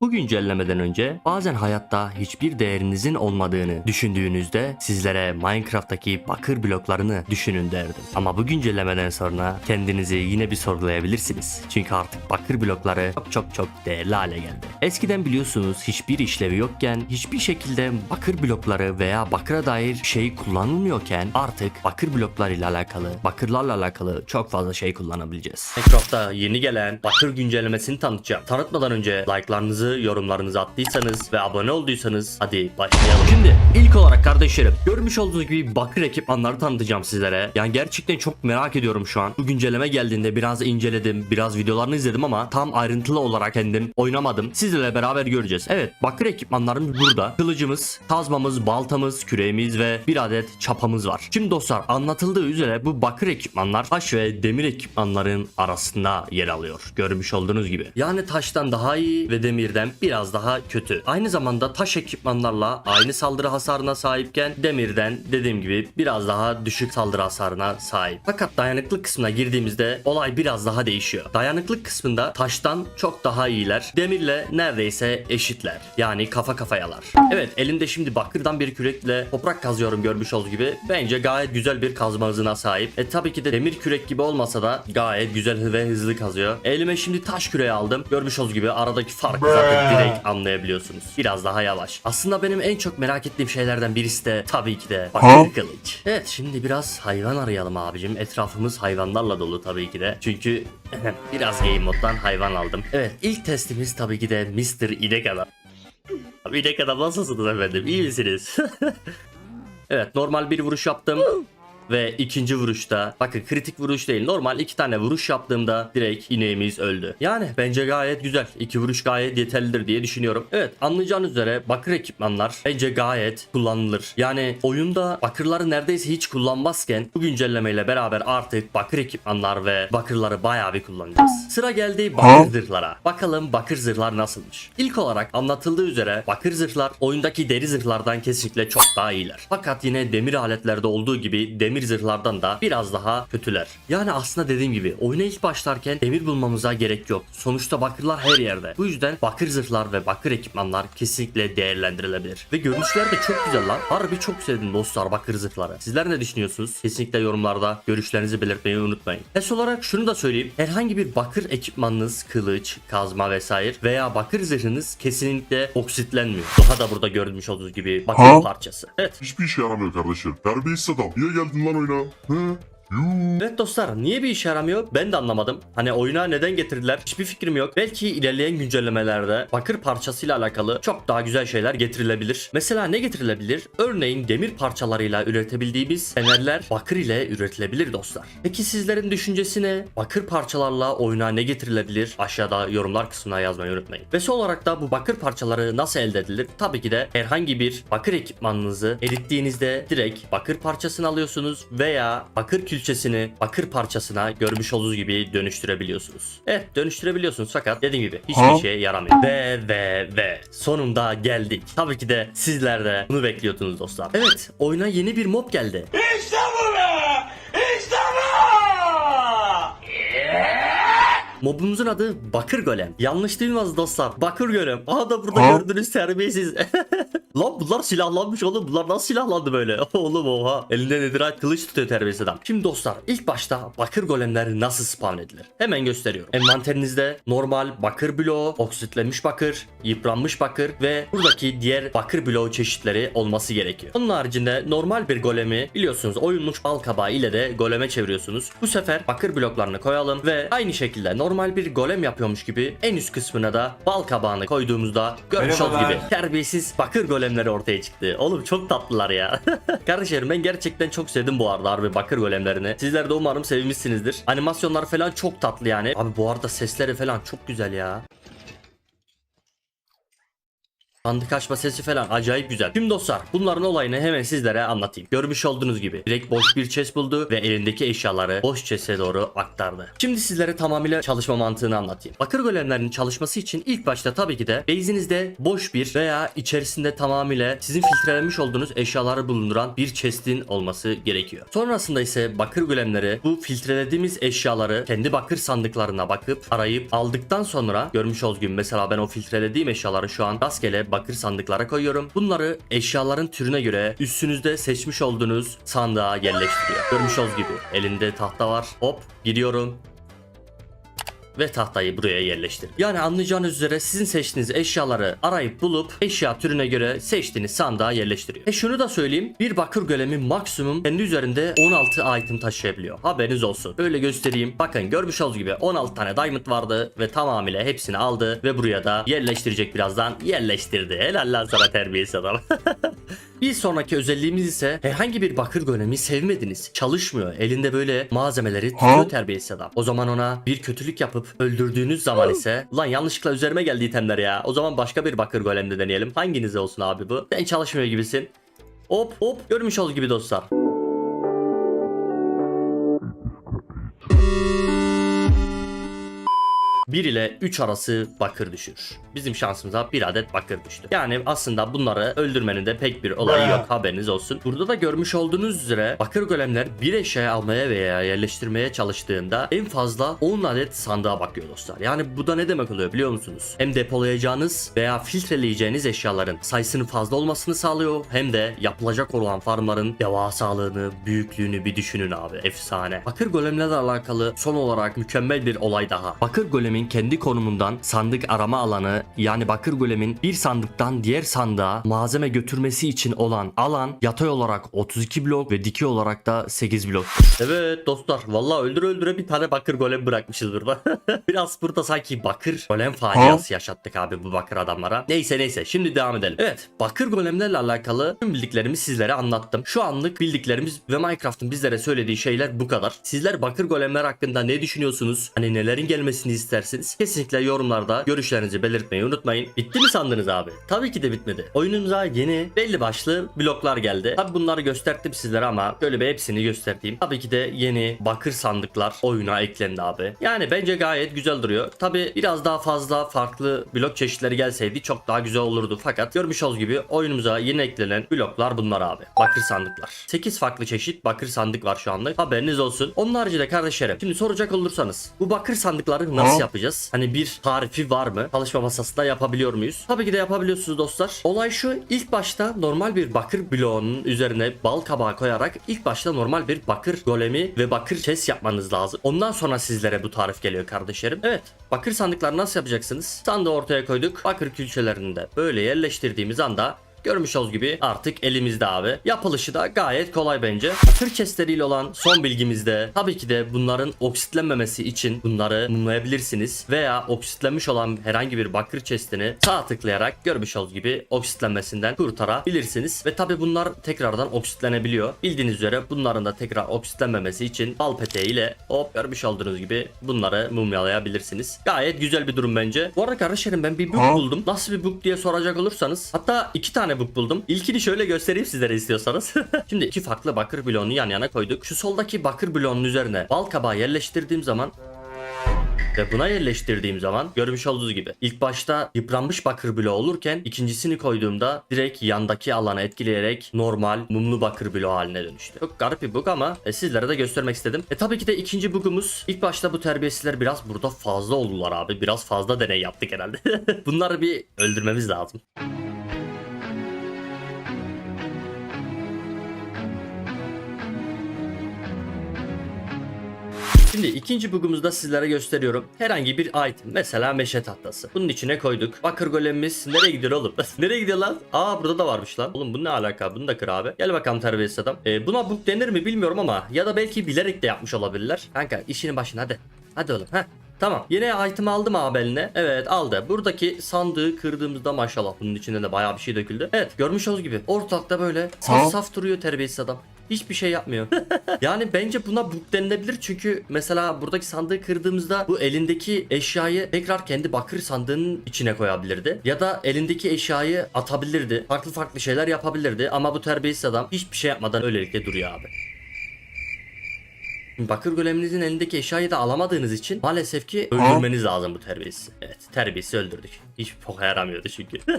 Bu güncellemeden önce bazen hayatta hiçbir değerinizin olmadığını düşündüğünüzde sizlere Minecraft'taki bakır bloklarını düşünün derdim. Ama bu güncellemeden sonra kendinizi yine bir sorgulayabilirsiniz. Çünkü artık bakır blokları çok çok çok değerli hale geldi. Eskiden biliyorsunuz hiçbir işlevi yokken hiçbir şekilde bakır blokları veya bakıra dair şey kullanılmıyorken artık bakır bloklarıyla alakalı, bakırlarla alakalı çok fazla şey kullanabileceğiz. Minecraft'ta yeni gelen bakır güncellemesini tanıtacağım. Tanıtmadan önce like'larınızı, yorumlarınızı attıysanız ve abone olduysanız hadi başlayalım. Şimdi ilk olarak kardeşlerim görmüş olduğunuz gibi bakır ekipmanları tanıtacağım sizlere. Yani gerçekten çok merak ediyorum şu an. Bu güncelleme geldiğinde biraz inceledim, biraz videolarını izledim ama tam ayrıntılı olarak kendim oynamadım. Sizlerle beraber göreceğiz. Evet bakır ekipmanlarımız burada. Kılıcımız, kazmamız, baltamız, küreğimiz ve bir adet çapamız var. Şimdi dostlar anlatıldığı üzere bu bakır ekipmanlar taş ve demir ekipmanların arasında yer alıyor. Görmüş olduğunuz gibi. Yani taştan daha iyi ve demirden biraz daha kötü. Aynı zamanda taş ekipmanlarla aynı saldırı hasarına sahipken demirden dediğim gibi biraz daha düşük saldırı hasarına sahip. Fakat dayanıklı kısmına girdiğimizde olay biraz daha değişiyor. Dayanıklık kısmında taştan çok daha iyiler. Demirle neredeyse eşitler. Yani kafa kafayalar. Evet elimde şimdi bakırdan bir kürekle toprak kazıyorum görmüş olduğunuz gibi. Bence gayet güzel bir kazma hızına sahip. E tabii ki de demir kürek gibi olmasa da gayet güzel ve hızlı kazıyor. Elime şimdi taş küreği aldım. Görmüş olduğunuz gibi aradaki farkı zaten direkt anlayabiliyorsunuz. Biraz daha yavaş. Aslında benim en çok merak ettiğim şeylerden birisi de tabii ki de bakır kılıç. Evet şimdi biraz hayvan arayalım abicim. Etrafımız hayvanlarla dolu tabii ki de. Çünkü biraz game moddan hayvan aldım. Evet ilk testimiz tabii ki de Mr. İnek Adam. İnek Adam nasılsınız efendim? İyi misiniz? evet normal bir vuruş yaptım. Ve ikinci vuruşta bakın kritik vuruş değil normal iki tane vuruş yaptığımda direkt ineğimiz öldü. Yani bence gayet güzel. İki vuruş gayet yeterlidir diye düşünüyorum. Evet anlayacağınız üzere bakır ekipmanlar bence gayet kullanılır. Yani oyunda bakırları neredeyse hiç kullanmazken bu güncellemeyle beraber artık bakır ekipmanlar ve bakırları bayağı bir kullanacağız. Sıra geldi bakır zırhlara. Bakalım bakır zırhlar nasılmış. İlk olarak anlatıldığı üzere bakır zırhlar oyundaki deri zırhlardan kesinlikle çok daha iyiler. Fakat yine demir aletlerde olduğu gibi demir zırhlardan da biraz daha kötüler. Yani aslında dediğim gibi oyuna ilk başlarken demir bulmamıza gerek yok. Sonuçta bakırlar her yerde. Bu yüzden bakır zırhlar ve bakır ekipmanlar kesinlikle değerlendirilebilir. Ve görünüşler de çok güzel lan. Harbi çok sevdim dostlar bakır zırhları. Sizler ne düşünüyorsunuz? Kesinlikle yorumlarda görüşlerinizi belirtmeyi unutmayın. Es olarak şunu da söyleyeyim. Herhangi bir bakır ekipmanınız, kılıç, kazma vesaire veya bakır zırhınız kesinlikle oksitlenmiyor. Daha da burada görülmüş olduğunuz gibi bakır Ha? parçası. Evet. Hiçbir işe yaramıyor kardeşim. Terbiyesiz adam. Niye geldin lan oyuna? Evet dostlar niye bir işe yaramıyor ben de anlamadım. Hani oyuna neden getirdiler hiçbir fikrim yok. Belki ilerleyen güncellemelerde bakır parçasıyla alakalı çok daha güzel şeyler getirilebilir. Mesela ne getirilebilir? Örneğin demir parçalarıyla üretebildiğimiz fenerler bakır ile üretilebilir dostlar. Peki sizlerin düşüncesi ne? Bakır parçalarla oyuna ne getirilebilir? Aşağıda yorumlar kısmına yazmayı unutmayın. Ve son olarak da bu bakır parçaları nasıl elde edilir? Tabii ki de herhangi bir bakır ekipmanınızı erittiğinizde direkt bakır parçasını alıyorsunuz veya bakır külçesini bakır parçasına görmüş olduğunuz gibi dönüştürebiliyorsunuz. Evet dönüştürebiliyorsunuz fakat dediğim gibi hiçbir Ha? şeye yaramıyor. Ve ve ve sonunda geldik. Tabii ki de sizler de bunu bekliyordunuz dostlar. Evet oyuna yeni bir mob geldi. İşte bu be! İşte bu! Mobumuzun adı Bakır Golem. Yanlış duymadınız dostlar. Bakır Golem. Aha da burada Ha? gördüğünüz terbiyesiz. Lan bunlar silahlanmış oğlum. Bunlar nasıl silahlandı böyle? oğlum oha. Elinde netherite kılıç tutuyor terbiyesiz adam. Şimdi dostlar ilk başta bakır golemler nasıl spawn edilir? Hemen gösteriyorum. Envanterinizde normal bakır bloğu, oksitlenmiş bakır, yıpranmış bakır ve buradaki diğer bakır bloğu çeşitleri olması gerekiyor. Onun haricinde normal bir golemi biliyorsunuz oyulmuş bal kabağı ile de goleme çeviriyorsunuz. Bu sefer bakır bloklarını koyalım ve aynı şekilde normal bir golem yapıyormuş gibi en üst kısmına da bal kabağını koyduğumuzda görmüş olduğunuz gibi terbiyesiz bakır golemleri ortaya çıktı. Oğlum çok tatlılar ya. Kardeşlerim ben gerçekten çok sevdim bu arada harbi bakır golemlerini. Sizler de umarım sevmişsinizdir. Animasyonlar falan çok tatlı yani. Abi bu arada sesleri falan çok güzel ya. Sandık açma sesi falan acayip güzel. Şimdi dostlar bunların olayını hemen sizlere anlatayım. Görmüş olduğunuz gibi direkt boş bir chest buldu ve elindeki eşyaları boş chest'e doğru aktardı. Şimdi sizlere tamamıyla çalışma mantığını anlatayım. Bakır golemlerin çalışması için ilk başta tabii ki de base'inizde boş bir veya içerisinde tamamıyla sizin filtrelenmiş olduğunuz eşyaları bulunduran bir chest'in olması gerekiyor. Sonrasında ise bakır golemleri bu filtrelediğimiz eşyaları kendi bakır sandıklarına bakıp arayıp aldıktan sonra görmüş olduğunuz gibi mesela ben o filtrelediğim eşyaları şu an rastgele bakır sandıklara koyuyorum. Bunları eşyaların türüne göre üstünüzde seçmiş olduğunuz sandığa yerleştiriyor. Görmüş olduğunuz gibi elinde tahta var. Hop gidiyorum ve tahtayı buraya yerleştir. Yani anlayacağınız üzere sizin seçtiğiniz eşyaları arayıp bulup eşya türüne göre seçtiğiniz sandığa yerleştiriyor. E şunu da söyleyeyim. Bir bakır golemi maksimum kendi üzerinde 16 item taşıyabiliyor. Haberiniz olsun. Böyle göstereyim. Bakın görmüş olduğunuz gibi 16 tane diamond vardı ve tamamıyla hepsini aldı ve buraya da yerleştirecek birazdan yerleştirdi. Helal lan sana terbiyesiz adam. Bir sonraki özelliğimiz ise herhangi bir bakır golemi sevmediniz. Çalışmıyor. Elinde böyle malzemeleri tutuyor terbiyesiz adam. O zaman ona bir kötülük yapıp öldürdüğünüz zaman ise lan yanlışlıkla üzerime geldi itemler ya. O zaman başka bir bakır golemde deneyelim. Hanginize olsun abi bu? Sen çalışmıyor gibisin. Hop hop görmüş olduğunuz gibi dostlar. Bir ile 3 arası bakır düşür. Bizim şansımıza bir adet bakır düştü. Yani aslında bunları öldürmenin de pek bir olayı yok haberiniz olsun. Burada da görmüş olduğunuz üzere bakır golemler bir eşya almaya veya yerleştirmeye çalıştığında en fazla 10 adet sandığa bakıyor dostlar. Yani bu da ne demek oluyor biliyor musunuz? Hem depolayacağınız veya filtreleyeceğiniz eşyaların sayısının fazla olmasını sağlıyor hem de yapılacak olan farmların devasalığını, büyüklüğünü bir düşünün abi. Efsane. Bakır golemlerle alakalı son olarak mükemmel bir olay daha. Bakır golemin kendi konumundan sandık arama alanı yani bakır golemin bir sandıktan diğer sandığa malzeme götürmesi için olan alan yatay olarak 32 blok ve dikey olarak da 8 blok. Evet dostlar vallahi öldüre öldüre bir tane bakır golem bırakmışız burada. Biraz burada sanki bakır golem faciası yaşattık abi bu bakır adamlara. Neyse neyse şimdi devam edelim. Evet bakır golemlerle alakalı tüm bildiklerimi sizlere anlattım. Şu anlık bildiklerimiz ve Minecraft'ın bizlere söylediği şeyler bu kadar. Sizler bakır golemler hakkında ne düşünüyorsunuz? Hani nelerin gelmesini istersiniz? Kesinlikle yorumlarda görüşlerinizi belirtmeyi unutmayın. Bitti mi sandınız abi? Tabii ki de bitmedi. Oyunumuza yeni belli başlı bloklar geldi. Tabi bunları gösterdim sizlere ama böyle bir hepsini göstereyim. Tabii ki de yeni bakır sandıklar oyuna eklendi abi. Yani bence gayet güzel duruyor. Tabi biraz daha fazla farklı blok çeşitleri gelseydi çok daha güzel olurdu. Fakat görmüş olduğunuz gibi oyunumuza yeni eklenen bloklar bunlar abi. Bakır sandıklar. 8 farklı çeşit bakır sandık var şu anda. Haberiniz olsun. Onun haricinde kardeşlerim şimdi soracak olursanız bu bakır sandıkları nasıl Ha? Yapacağız? Hani bir tarifi var mı? Çalışma masasında yapabiliyor muyuz? Tabii ki de yapabiliyorsunuz dostlar. Olay şu ilk başta normal bir bakır bloğunun üzerine bal kabağı koyarak ilk başta normal bir bakır golemi ve bakır chest yapmanız lazım. Ondan sonra sizlere bu tarif geliyor kardeşlerim. Evet bakır sandıkları nasıl yapacaksınız? Sandığı ortaya koyduk. Bakır külçelerini de böyle yerleştirdiğimiz anda Görmüş olduğunuz gibi artık elimizde abi. Yapılışı da gayet kolay bence. Bakır chestleriyle olan son bilgimizde tabii ki de bunların oksitlenmemesi için bunları mumlayabilirsiniz. Veya oksitlenmiş olan herhangi bir bakır chestini sağ tıklayarak görmüş olduğunuz gibi oksitlenmesinden kurtarabilirsiniz. Ve tabii bunlar tekrardan oksitlenebiliyor. Bildiğiniz üzere bunların da tekrar oksitlenmemesi için bal peteği ile hop görmüş olduğunuz gibi bunları mumyalayabilirsiniz. Gayet güzel bir durum bence. Bu arada kardeşlerim ben bir Ha? buldum. Nasıl bir book diye soracak olursanız. Hatta iki tane book buldum. İlkini şöyle göstereyim sizlere istiyorsanız. Şimdi iki farklı bakır bloğunu yan yana koyduk. Şu soldaki bakır bloğunun üzerine bal kabağı yerleştirdiğim zaman ve buna yerleştirdiğim zaman görmüş olduğunuz gibi ilk başta yıpranmış bakır bloğu olurken ikincisini koyduğumda direkt yandaki alanı etkileyerek normal mumlu bakır bloğu haline dönüştü. Çok garip bir bug ama e, sizlere de göstermek istedim. E tabii ki de ikinci bugumuz ilk başta bu terbiyesizler biraz burada fazla oldular abi. Biraz fazla deney yaptık herhalde. Bunları bir öldürmemiz lazım. Şimdi ikinci bugumuzu da sizlere gösteriyorum. Herhangi bir item. Mesela meşe tahtası. Bunun içine koyduk. Bakır golemimiz nereye gidiyor oğlum? nereye gidiyor lan? Aa burada da varmış lan. Oğlum bu ne alaka? Bunu da kır abi. Gel bakalım terbiyesiz adam. Ee, buna bug denir mi bilmiyorum ama ya da belki bilerek de yapmış olabilirler. Kanka işinin başına hadi. Hadi oğlum. Heh. Tamam. Yine item aldım abi eline. Evet aldı. Buradaki sandığı kırdığımızda maşallah bunun içinde de bayağı bir şey döküldü. Evet görmüş olduğunuz gibi ortalıkta böyle saf saf duruyor terbiyesiz adam. Hiçbir şey yapmıyor. yani bence buna bug denilebilir çünkü mesela buradaki sandığı kırdığımızda bu elindeki eşyayı tekrar kendi bakır sandığının içine koyabilirdi. Ya da elindeki eşyayı atabilirdi. Farklı farklı şeyler yapabilirdi ama bu terbiyesiz adam hiçbir şey yapmadan öylelikle duruyor abi. Bakır goleminizin elindeki eşyayı da alamadığınız için maalesef ki öldürmeniz lazım bu terbiyesizi. Evet terbiyesizi öldürdük. Hiç poka yaramıyordu çünkü.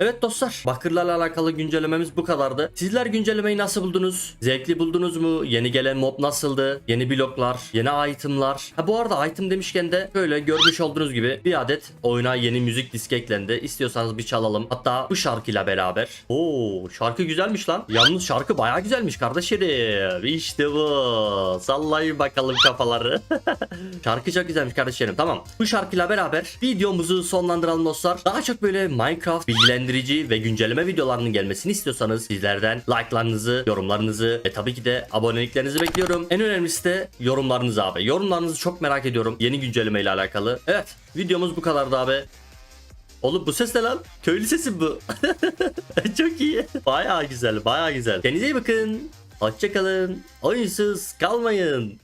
Evet dostlar, Bakırlarla alakalı güncellememiz bu kadardı. Sizler güncellemeyi nasıl buldunuz? Zevkli buldunuz mu? Yeni gelen mob nasıldı? Yeni bloklar, yeni itemlar. Ha bu arada item demişken de böyle görmüş olduğunuz gibi bir adet oyuna yeni müzik diski eklendi. İstiyorsanız bir çalalım. Hatta bu şarkıyla beraber. Oo, şarkı güzelmiş lan. Yalnız şarkı bayağı güzelmiş kardeşlerim. İşte bu. Sallayın bakalım kafaları. Şarkı çok güzelmiş kardeşlerim. Tamam. Bu şarkıyla beraber videomuzu sonlandıralım dostlar. Daha çok böyle Minecraft bilgilendirici ve güncelleme videolarının gelmesini istiyorsanız sizlerden like'larınızı, yorumlarınızı ve tabii ki de aboneliklerinizi bekliyorum. En önemlisi de yorumlarınız abi. Yorumlarınızı çok merak ediyorum yeni güncelleme ile alakalı. Evet, videomuz bu kadardı abi. Oğlum bu ses ne lan? Köylü sesi bu. çok iyi. Bayağı güzel, bayağı güzel. Kendinize iyi bakın. Hoşçakalın. Oyunsuz kalmayın.